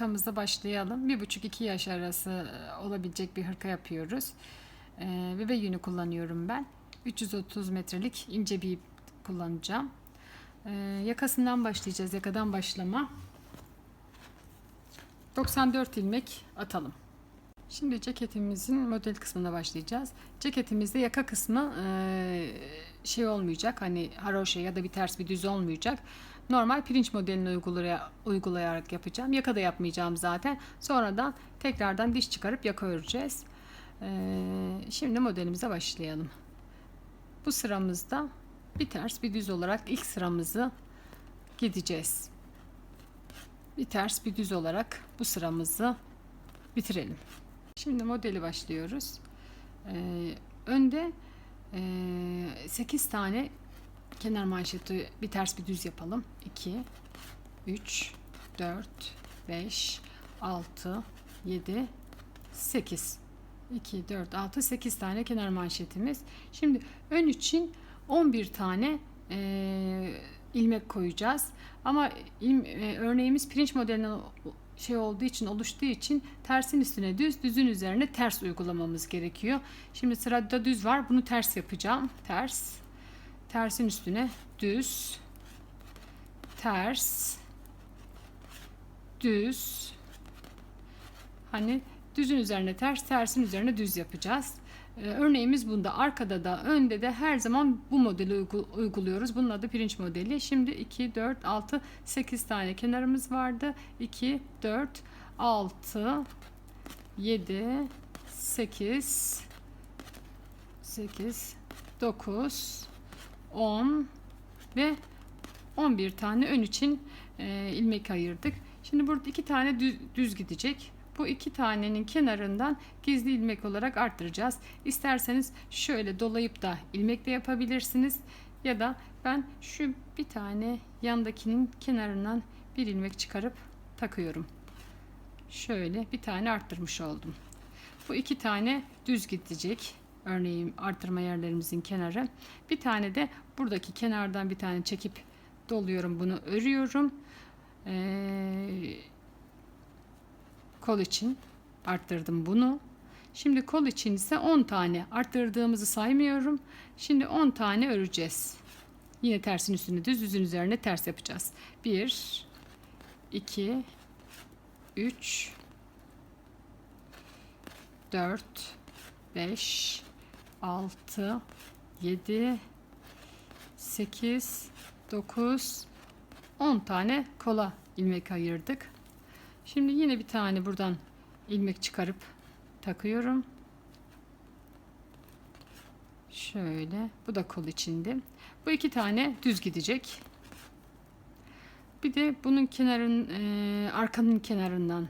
hırkamızla başlayalım. 1,5-2 yaş arası e, olabilecek bir hırka yapıyoruz. Ee, bebe yünü kullanıyorum ben. 330 metrelik ince bir ip kullanacağım. Ee, yakasından başlayacağız. Yakadan başlama. 94 ilmek atalım. Şimdi ceketimizin model kısmına başlayacağız. Ceketimizde yaka kısmı e, şey olmayacak. Hani haroşa ya da bir ters bir düz olmayacak. Normal pirinç modelini uygulaya, uygulayarak yapacağım. Yaka da yapmayacağım zaten. Sonradan tekrardan diş çıkarıp yaka öreceğiz. E, şimdi modelimize başlayalım. Bu sıramızda bir ters bir düz olarak ilk sıramızı gideceğiz. Bir ters bir düz olarak bu sıramızı bitirelim. Şimdi modeli başlıyoruz. Ee, önde e, 8 tane kenar manşeti bir ters bir düz yapalım. 2 3 4 5 6 7 8 2 4 6 8 tane kenar manşetimiz. Şimdi ön için 11 tane e, ilmek koyacağız. Ama il, e, örneğimiz pirinç modelinden şey olduğu için oluştuğu için tersin üstüne düz, düzün üzerine ters uygulamamız gerekiyor. Şimdi sırada düz var. Bunu ters yapacağım. Ters. Tersin üstüne düz. Ters. Düz. Hani düzün üzerine ters, tersin üzerine düz yapacağız. Ee, örneğimiz bunda. Arkada da önde de her zaman bu modeli uyguluyoruz. Bunun adı pirinç modeli. Şimdi 2, 4, 6, 8 tane kenarımız vardı. 2, 4, 6, 7, 8, 8, 9, 10 ve 11 tane ön için e, ilmek ayırdık. Şimdi burada iki tane düz, düz gidecek. Bu iki tanenin kenarından gizli ilmek olarak arttıracağız. İsterseniz şöyle dolayıp da ilmek de yapabilirsiniz. Ya da ben şu bir tane yandakinin kenarından bir ilmek çıkarıp takıyorum. Şöyle bir tane arttırmış oldum. Bu iki tane düz gidecek. Örneğin arttırma yerlerimizin kenarı. Bir tane de buradaki kenardan bir tane çekip doluyorum. Bunu örüyorum. Ee, kol için arttırdım bunu. Şimdi kol için ise 10 tane arttırdığımızı saymıyorum. Şimdi 10 tane öreceğiz. Yine tersin üstünü düz düzün üzerine ters yapacağız. 1 2 3 4 5 6 7 8 9 10 tane kola ilmek ayırdık. Şimdi yine bir tane buradan ilmek çıkarıp takıyorum. Şöyle. Bu da kol içinde. Bu iki tane düz gidecek. Bir de bunun kenarın e, arkanın kenarından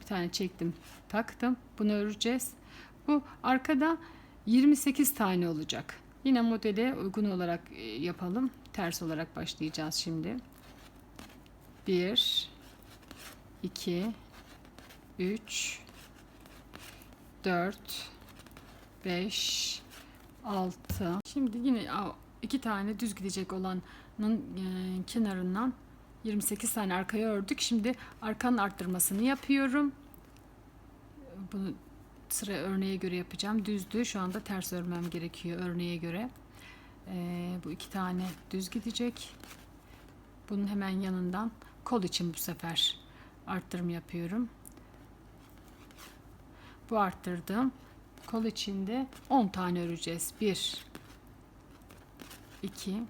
bir tane çektim, taktım. Bunu öreceğiz. Bu arkada 28 tane olacak. Yine modele uygun olarak e, yapalım. Ters olarak başlayacağız şimdi. 1 2 3 4 5 6 Şimdi yine iki tane düz gidecek olanın e, kenarından 28 tane arkaya ördük. Şimdi arkanın arttırmasını yapıyorum. Bunu sıra örneğe göre yapacağım. Düzdü. Şu anda ters örmem gerekiyor örneğe göre. Ee, bu iki tane düz gidecek. Bunun hemen yanından kol için bu sefer arttırım yapıyorum. Bu arttırdım. Kol içinde 10 tane öreceğiz. 1 2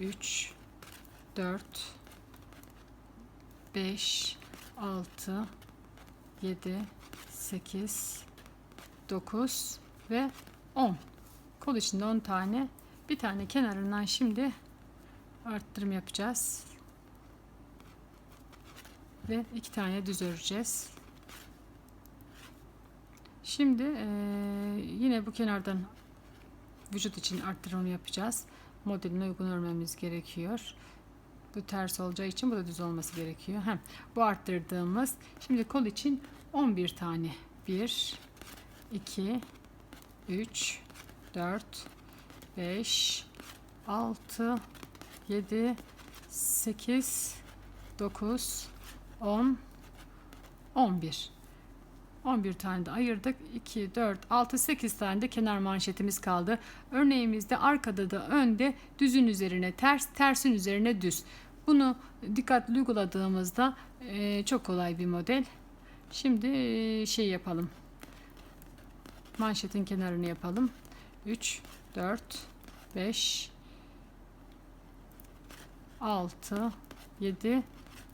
3 4 5 6 7 8 9 ve 10 kol içinde 10 tane bir tane kenarından şimdi arttırım yapacağız ve iki tane düz öreceğiz şimdi e, yine bu kenardan vücut için arttırım yapacağız modeline uygun örmemiz gerekiyor bu ters olacağı için bu da düz olması gerekiyor. Hem bu arttırdığımız şimdi kol için 11 tane. 1 2 3 4 5 6 7 8 9 10 11. 11 tane de ayırdık. 2, 4, 6, 8 tane de kenar manşetimiz kaldı. Örneğimizde arkada da önde düzün üzerine ters, tersin üzerine düz. Bunu dikkatli uyguladığımızda e, çok kolay bir model. Şimdi e, şey yapalım. Manşetin kenarını yapalım. 3, 4, 5, 6, 7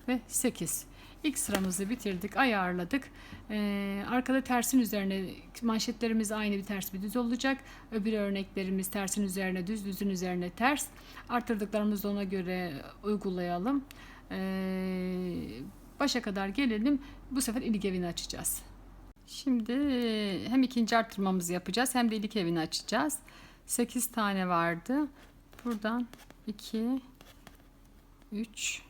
ve 8. İlk sıramızı bitirdik, ayarladık. Ee, arkada tersin üzerine manşetlerimiz aynı bir ters bir düz olacak. Öbür örneklerimiz tersin üzerine düz, düzün üzerine ters. Arttırdıklarımızı ona göre uygulayalım. Ee, başa kadar gelelim. Bu sefer ilik evini açacağız. Şimdi hem ikinci arttırmamızı yapacağız hem de ilik evini açacağız. 8 tane vardı. Buradan 2 3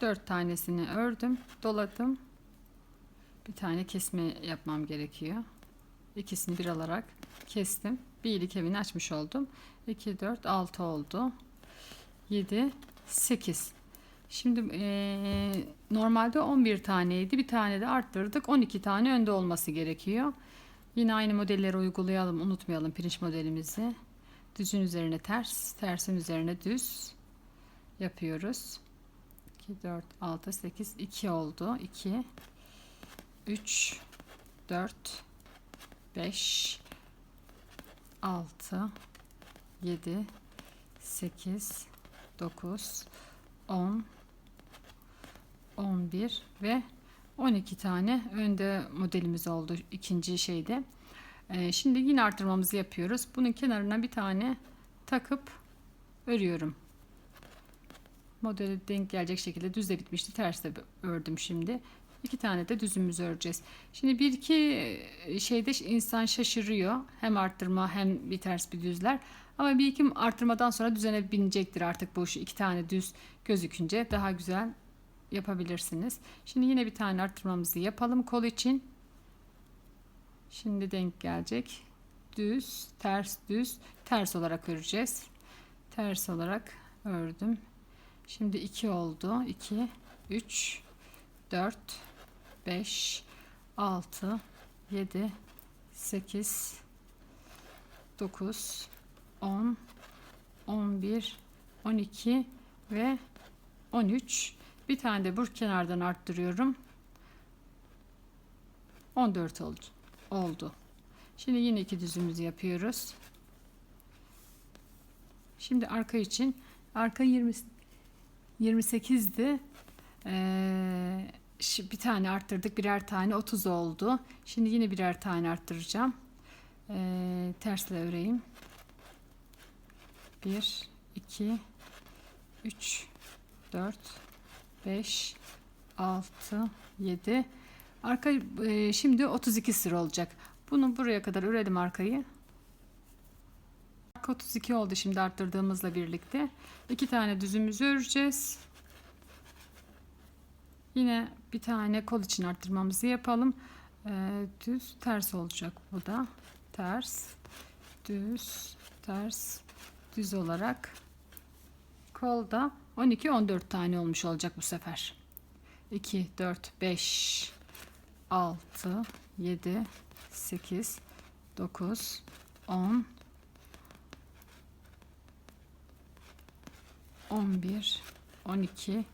4 tanesini ördüm, doladım. Bir tane kesme yapmam gerekiyor. İkisini bir alarak kestim. Bir ilik evini açmış oldum. 2 4 6 oldu. 7 8 Şimdi eee, normalde 11 taneydi. Bir tane de arttırdık. 12 tane önde olması gerekiyor. Yine aynı modelleri uygulayalım. Unutmayalım pirinç modelimizi. Düzün üzerine ters, tersin üzerine düz yapıyoruz. 2, 4, 6, 8, 2 oldu. 2, 3, 4, 5, 6, 7, 8, 9, 10, 11 ve 12 tane önde modelimiz oldu ikinci şeyde. Ee, şimdi yine artırmamızı yapıyoruz. Bunun kenarına bir tane takıp örüyorum. Modeli denk gelecek şekilde düz de bitmişti. Ters de ördüm şimdi. İki tane de düzümüzü öreceğiz. Şimdi bir iki e, şeyde insan şaşırıyor. Hem arttırma hem bir ters bir düzler. Ama bir iki arttırmadan sonra düzene binecektir artık bu iki tane düz gözükünce daha güzel yapabilirsiniz. Şimdi yine bir tane arttırmamızı yapalım kol için. Şimdi denk gelecek. Düz, ters, düz, ters olarak öreceğiz. Ters olarak ördüm. Şimdi 2 oldu. 2, 3, 4, 5, 6, 7, 8, 9, 10, 11, 12 ve 13. Bir tane de bu kenardan arttırıyorum. 14 oldu. oldu. Şimdi yine iki düzümüzü yapıyoruz. Şimdi arka için arka 20 28'di. Ee, bir tane arttırdık. Birer tane 30 oldu. Şimdi yine birer tane arttıracağım. Ee, tersle öreyim. 1 2 3 4 5 6 7 Arka e, şimdi 32 sıra olacak. Bunu buraya kadar örelim arkayı. Arka 32 oldu şimdi arttırdığımızla birlikte. iki tane düzümüzü öreceğiz. Yine bir tane kol için arttırmamızı yapalım. Ee, düz ters olacak bu da. Ters, düz, ters, düz olarak kolda 12-14 tane olmuş olacak bu sefer. 2, 4, 5, 6, 7, 8, 9, 10, 11, 12,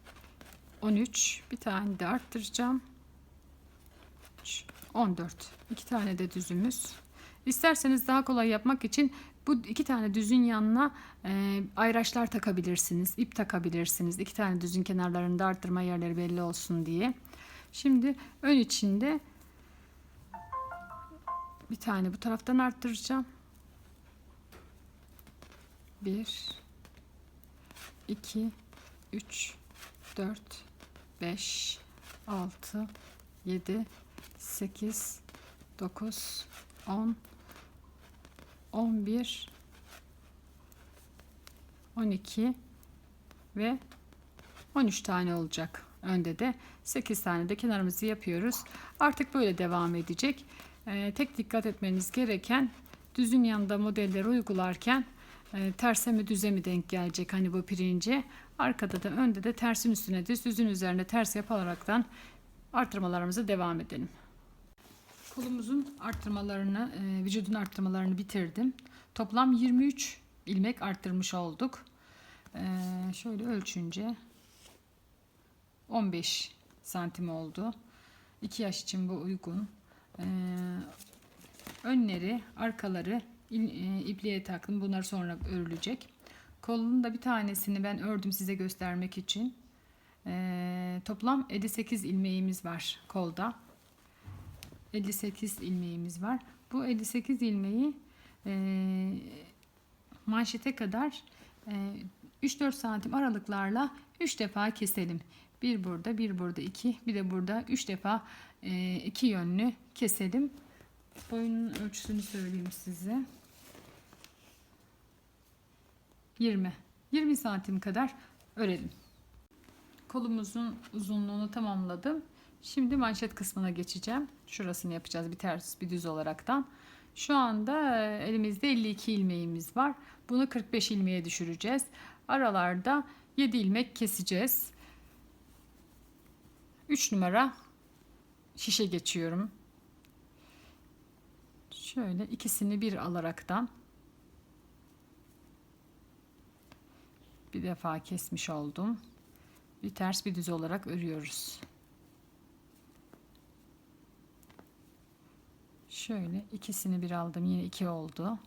13 bir tane de arttıracağım. 3, 14 iki tane de düzümüz. İsterseniz daha kolay yapmak için bu iki tane düzün yanına e, ayraçlar takabilirsiniz. ip takabilirsiniz. İki tane düzün kenarlarında arttırma yerleri belli olsun diye. Şimdi ön içinde bir tane bu taraftan arttıracağım. 1 2 3 4 5 6 7 8 9 10 11 12 ve 13 tane olacak. Önde de 8 tane de kenarımızı yapıyoruz. Artık böyle devam edecek. Ee, tek dikkat etmeniz gereken düzün yanında modelleri uygularken e, terse mi düze mi denk gelecek hani bu pirinci. Arkada da önde de tersin üstüne düz düzün üzerine ters yaparaktan Artırmalarımıza devam edelim. Kolumuzun arttırmalarını, e, vücudun arttırmalarını bitirdim. Toplam 23 ilmek arttırmış olduk. E, şöyle ölçünce 15 santim oldu. 2 yaş için bu uygun. E, önleri, arkaları ipliğe taktım. Bunlar sonra örülecek. Kolunun da bir tanesini ben ördüm size göstermek için. E, toplam 58 ilmeğimiz var kolda. 58 ilmeğimiz var. Bu 58 ilmeği e, manşete kadar e, 3-4 santim aralıklarla 3 defa keselim. Bir burada, bir burada, iki, bir de burada 3 defa e, iki yönlü keselim. Boyunun ölçüsünü söyleyeyim size. 20. 20 santim kadar örelim. Kolumuzun uzunluğunu tamamladım. Şimdi manşet kısmına geçeceğim. Şurasını yapacağız bir ters bir düz olaraktan. Şu anda e, elimizde 52 ilmeğimiz var. Bunu 45 ilmeğe düşüreceğiz. Aralarda 7 ilmek keseceğiz. 3 numara şişe geçiyorum. Şöyle ikisini bir alaraktan bir defa kesmiş oldum. Bir ters bir düz olarak örüyoruz. Şöyle ikisini bir aldım. Yine iki oldu.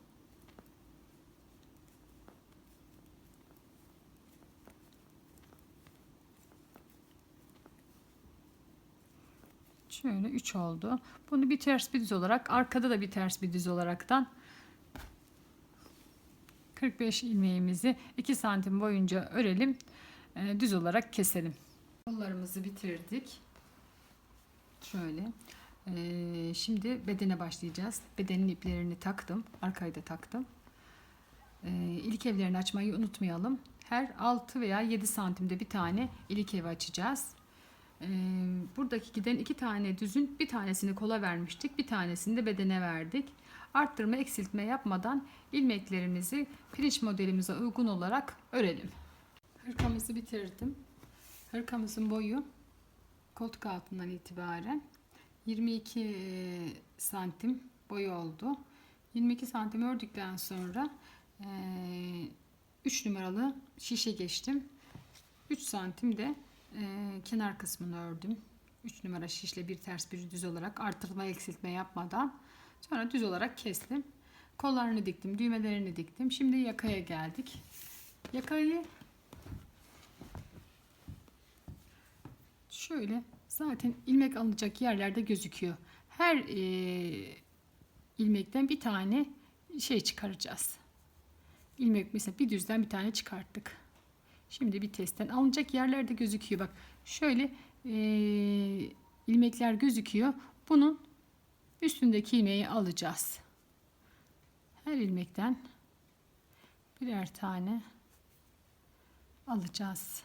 Şöyle 3 oldu. Bunu bir ters bir düz olarak arkada da bir ters bir düz olaraktan 45 ilmeğimizi 2 santim boyunca örelim. Ee, düz olarak keselim. Kollarımızı bitirdik. Şöyle. Ee, şimdi bedene başlayacağız. Bedenin iplerini taktım. Arkayı da taktım. Ee, ilik evlerini açmayı unutmayalım. Her 6 veya 7 santimde bir tane ilik evi açacağız. Buradaki giden iki tane düzün bir tanesini kola vermiştik. Bir tanesini de bedene verdik. Arttırma eksiltme yapmadan ilmeklerimizi pirinç modelimize uygun olarak örelim. Hırkamızı bitirdim. Hırkamızın boyu koltuk altından itibaren 22 e, santim boyu oldu. 22 santim ördükten sonra 3 numaralı şişe geçtim. 3 santim de e, kenar kısmını ördüm. 3 numara şişle bir ters bir düz olarak artırma eksiltme yapmadan sonra düz olarak kestim. Kollarını diktim, düğmelerini diktim. Şimdi yakaya geldik. Yakayı şöyle zaten ilmek alınacak yerlerde gözüküyor. Her e, ilmekten bir tane şey çıkaracağız. İlmek mesela bir düzden bir tane çıkarttık. Şimdi bir testten alınacak yerlerde gözüküyor. Bak şöyle e, ilmekler gözüküyor. Bunun üstündeki ilmeği alacağız. Her ilmekten birer tane alacağız.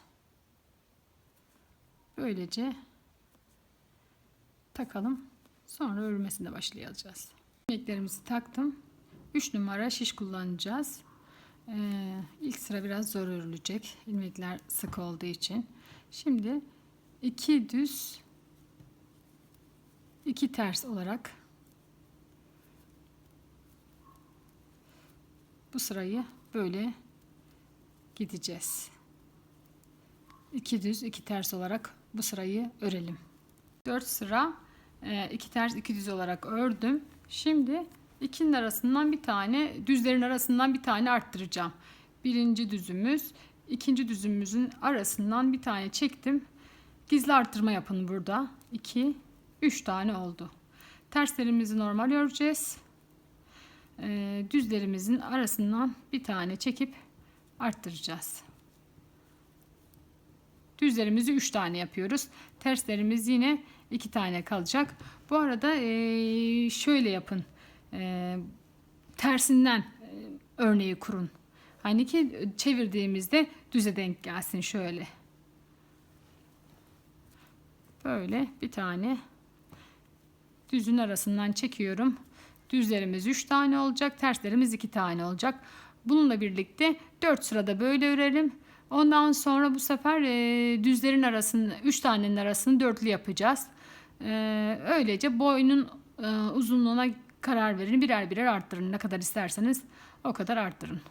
Böylece takalım. Sonra örmesine başlayacağız. İlmeklerimizi taktım. 3 numara şiş kullanacağız. Ee, ilk sıra biraz zor örülecek. İlmekler sık olduğu için. Şimdi iki düz iki ters olarak bu sırayı böyle gideceğiz. İki düz iki ters olarak bu sırayı örelim. 4 sıra e, iki ters iki düz olarak ördüm. Şimdi ikinin arasından bir tane düzlerin arasından bir tane arttıracağım. Birinci düzümüz ikinci düzümüzün arasından bir tane çektim. Gizli arttırma yapın burada. 2 3 tane oldu. Terslerimizi normal öreceğiz. E, düzlerimizin arasından bir tane çekip arttıracağız. Düzlerimizi 3 tane yapıyoruz. Terslerimiz yine 2 tane kalacak. Bu arada e, şöyle yapın. E, tersinden örneği kurun. Hani ki çevirdiğimizde düze denk gelsin şöyle. Böyle bir tane düzün arasından çekiyorum. Düzlerimiz 3 tane olacak. Terslerimiz 2 tane olacak. Bununla birlikte 4 sırada böyle örelim. Ondan sonra bu sefer e, düzlerin arasını, üç tanenin arasını dörtlü yapacağız. E, öylece boynun e, uzunluğuna karar verin. Birer birer arttırın. Ne kadar isterseniz o kadar arttırın.